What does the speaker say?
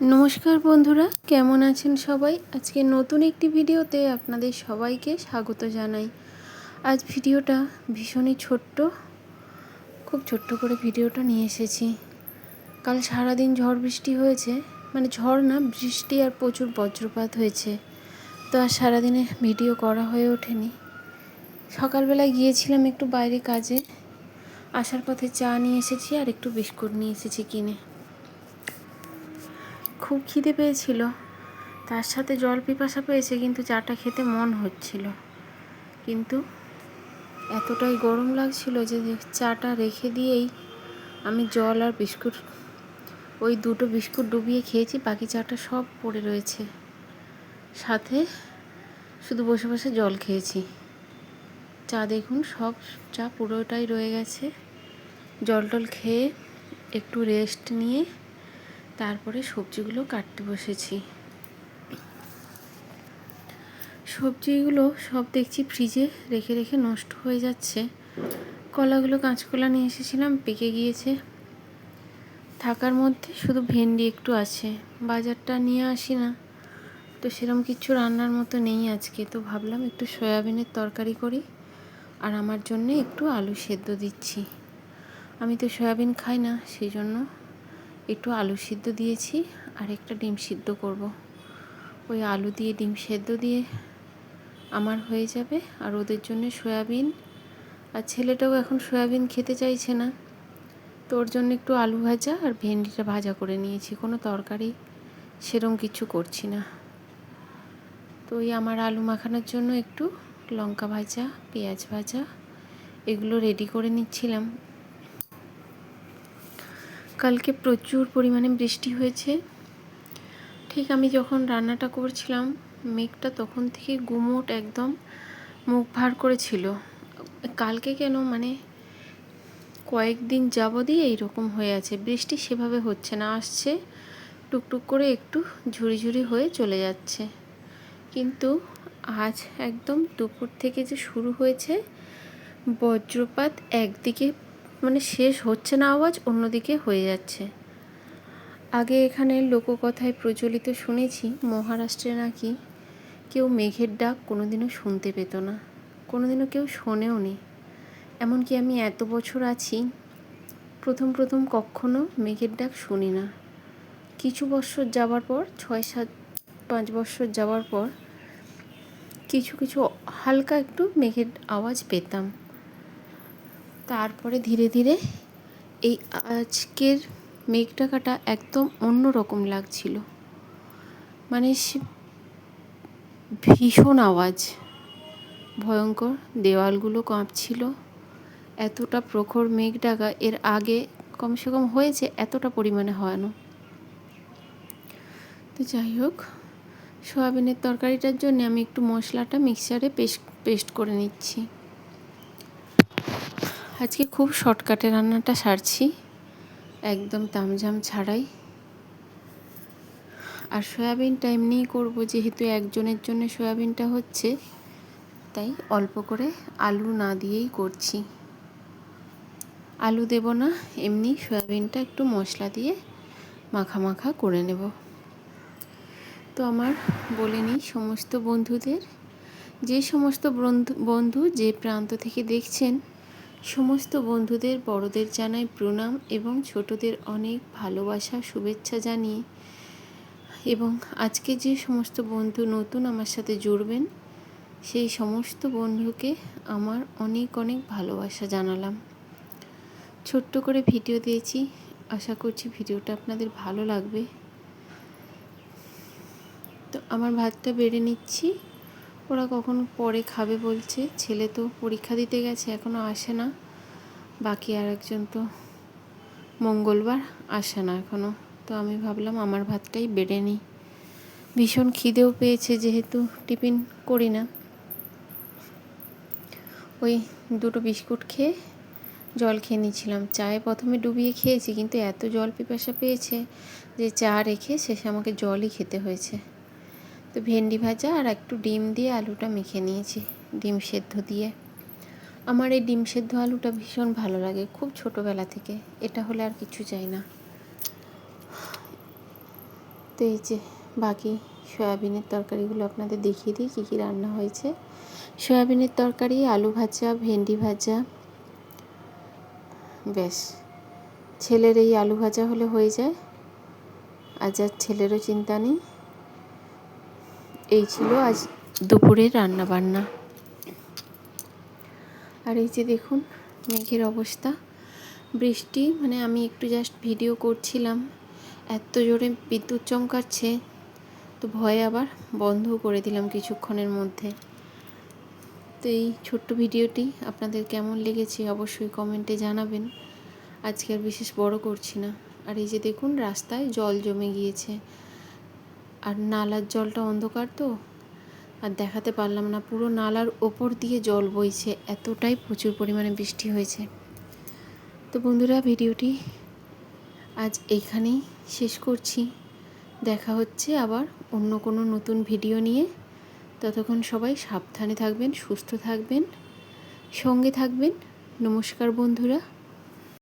নমস্কার বন্ধুরা, কেমন আছেন সবাই? আজকে নতুন একটি ভিডিওতে আপনাদের সবাইকে স্বাগত জানাই। আজ ভিডিওটা ভীষণই ছোট্ট, খুব ছোট্ট করে ভিডিওটা নিয়ে এসেছি। কাল সারাদিন ঝড় বৃষ্টি হয়েছে মানে ঝড় না, বৃষ্টি আর প্রচুর বজ্রপাত হয়েছে। তো আর সারাদিনে ভিডিও করা হয়ে ওঠেনি। সকালবেলায় গিয়েছিলাম একটু বাইরে কাজে, আসার পথে চা নিয়ে এসেছি আর একটু বিস্কুট নিয়ে এসেছি কিনে। খুব খিদে পেয়েছিল। তার সাথে জল পিপাসা পেয়েছে, কিন্তু চাটা খেতে মন হচ্ছিল। কিন্তু এতটাই গরম লাগছিল যে চাটা রেখে দিয়েই আমি জল আর বিস্কুট, ওই দুটো বিস্কুট ডুবিয়ে খেয়েছি, বাকি চাটা সব পড়ে রয়েছে। সাথে শুধু বসে বসে জল খেয়েছি। চা দেখুন, সব চা পুরোটাই রয়ে গেছে। জল টল খেয়ে একটু রেস্ট নিয়ে তারপরে সবজিগুলো কাটতে বসেছি। সবজিগুলো সব দেখছি ফ্রিজে রেখে রেখে নষ্ট হয়ে যাচ্ছে। কলাগুলো কাঁচকলা নিয়ে এসেছিলাম, পেকে গিয়েছে। থাকার মধ্যে শুধু ভেন্ডি একটু আছে, বাজারটা নিয়ে আসি না। তো সেরকম কিছু রান্নার মতো নেই আজকে, তো ভাবলাম একটু সয়াবিনের তরকারি করি আর আমার জন্য একটু আলু সেদ্ধ দিচ্ছি। আমি তো সয়াবিন খাই না, সেই জন্য একটু আলু সিদ্ধ দিয়েছি, আর একটা ডিম সিদ্ধ করব। ওই আলু দিয়ে ডিম সেদ্ধ দিয়ে আমার হয়ে যাবে, আর ওদের জন্য সয়াবিন। আর ছেলেটাও এখন সয়াবিন খেতে চাইছে না। তো ওর জন্য একটু আলু ভাজা আর ভেন্ডিটা ভাজা করে নিয়েছি, কোনো তরকারি সেরম কিছু করছি না। তো ওই আমার আলু মাখানোর জন্য একটু লঙ্কা ভাজা, পেঁয়াজ ভাজা, এগুলো রেডি করে নিচ্ছিলাম। কালকে প্রচুর পরিমাণে বৃষ্টি হয়েছে। ঠিক আমি যখন রান্নাটা করছিলাম, মেঘটা তখন থেকে গুমোট একদম মুখ ভার করেছিল। কালকে কেন মানে কয়েকদিন যাবতই এইরকম হয়ে আছে। বৃষ্টি সেভাবে হচ্ছে না, আসছে টুকটুক করে একটু ঝুড়ি ঝুড়ি হয়ে চলে যাচ্ছে। কিন্তু আজ একদম দুপুর থেকে যে শুরু হয়েছে, বজ্রপাত একদিকে মানে শেষ হচ্ছে না আওয়াজ, অন্যদিকে হয়ে যাচ্ছে। আগে এখানে লোককথায় প্রচলিত শুনেছি, মহারাষ্ট্রে নাকি কেউ মেঘের ডাক কোনোদিনও শুনতে পেত না, কোনোদিনও কেউ শোনেও নি। এমনকি আমি এত বছর আছি, প্রথম প্রথম কখনো মেঘের ডাক শুনি না। কিছু বছর যাওয়ার পর, ছয় সাত, পাঁচ বছর যাওয়ার পর কিছু কিছু হালকা একটু মেঘের আওয়াজ পেতাম। তারপরে ধীরে ধীরে এই আজকের মেঘ ডাকাটা একদম অন্য রকম লাগছিল। মানে ভীষণ আওয়াজ। ভয়ঙ্কর দেওয়ালগুলো কাঁপছিল। এতটা প্রখর মেঘ ডাকা এর আগে কমসে কম হয়েছে, এতটা পরিমাণে হয় না তো যাই হোক, সোয়াবিনের তরকারিটার জন্য আমি একটু মশলাটা মিক্সারে পেস্ট পেস্ট করে নিচ্ছি। আজকে খুব শর্টকাটে রান্নাটা সারছি, একদম তামঝাম ছাড়াই। আর সয়াবিনটা এমনিই করব, যেহেতু একজনের জন্য সয়াবিনটা হচ্ছে, তাই অল্প করে আলু না দিয়েই করছি। আলু দেব না, এমনি সয়াবিনটা একটু মশলা দিয়ে মাখা মাখা করে নেব। তো আমার বলে নিই সমস্ত বন্ধুদের, যে সমস্ত বন্ধু বন্ধু যে প্রান্ত থেকে দেখছেন সমস্ত বন্ধুদের বড়দের জানাই প্রণাম এবং ছোটদের অনেক ভালোবাসা, শুভেচ্ছা জানিয়ে এবং আজকে যে সমস্ত বন্ধু নতুন আমার সাথে জুড়বেন, সেই সমস্ত বন্ধুকে আমার অনেক অনেক ভালোবাসা জানালাম। ছোট্ট করে ভিডিও দিয়েছি, আশা করছি ভিডিওটা আপনাদের ভালো লাগবে। তো আমার ভাতটা বেড়ে নিচ্ছি। ওরা কখন পরে খাবে বলছে। ছেলে তো পরীক্ষা দিতে গেছে এখনও আসে না। বাকি আর একজন তো মঙ্গলবার আসে না এখনও তো আমি ভাবলাম আমার ভাতটাই বেড়ে নিই। ভীষণ খিদেও পেয়েছে যেহেতু টিফিন করি না। ওই দুটো বিস্কুট খেয়ে জল খেয়ে নিয়েছিলাম। চায়ে প্রথমে ডুবিয়ে খেয়েছি, কিন্তু এত জল পিপাসা পেয়েছে যে চা রেখে শেষে আমাকে জলই খেতে হয়েছে। তো ভেন্ডি ভাজা আর একটু ডিম দিয়ে আলুটা মেখে নিয়েছি, ডিম সেদ্ধ দিয়ে। আমার এই ডিম সেদ্ধ আলুটা ভীষণ ভালো লাগে, খুব ছোটোবেলা থেকে, এটা হলে আর কিছু চাই না। তো এই যে, বাকি সয়াবিনের তরকারিগুলো আপনাদের দেখিয়ে দিই, কী কী রান্না হয়েছে। সয়াবিনের তরকারি, আলু ভাজা, ভেন্ডি ভাজা, ব্যাস। ছেলের এই আলু ভাজা হলে হয়ে যায় আজ আর ছেলেরও চিন্তা নেই। এই ছিল আজ দুপুরের রান্না বান্না আর এই যে দেখুন, মেঘের অবস্থা। বৃষ্টি মানে আমি একটু জাস্ট ভিডিও করছিলাম। এত জোরে বিদ্যুৎ চমকাচ্ছে, তো ভয়ে আবার বন্ধও করে দিলাম কিছুক্ষণের মধ্যে। তো এই ছোট্ট ভিডিওটি আপনাদের কেমন লেগেছে অবশ্যই কমেন্টে জানাবেন। আজকে আর বিশেষ বড় করছি না। আর এই যে দেখুন, রাস্তায় জল জমে গিয়েছে। আর নালার জলটা অন্ধকার তো? আর দেখাতে পারলাম না, পুরো নালার ওপর দিয়ে জল বইছে, এতটাই প্রচুর পরিমাণে বৃষ্টি হয়েছে। তো বন্ধুরা, ভিডিওটি আজ এইখানেই শেষ করছি। দেখা হচ্ছে আবার অন্য কোনো নতুন ভিডিও নিয়ে। ততক্ষণ সবাই সাবধানে থাকবেন, সুস্থ থাকবেন, সঙ্গে থাকবেন। নমস্কার বন্ধুরা।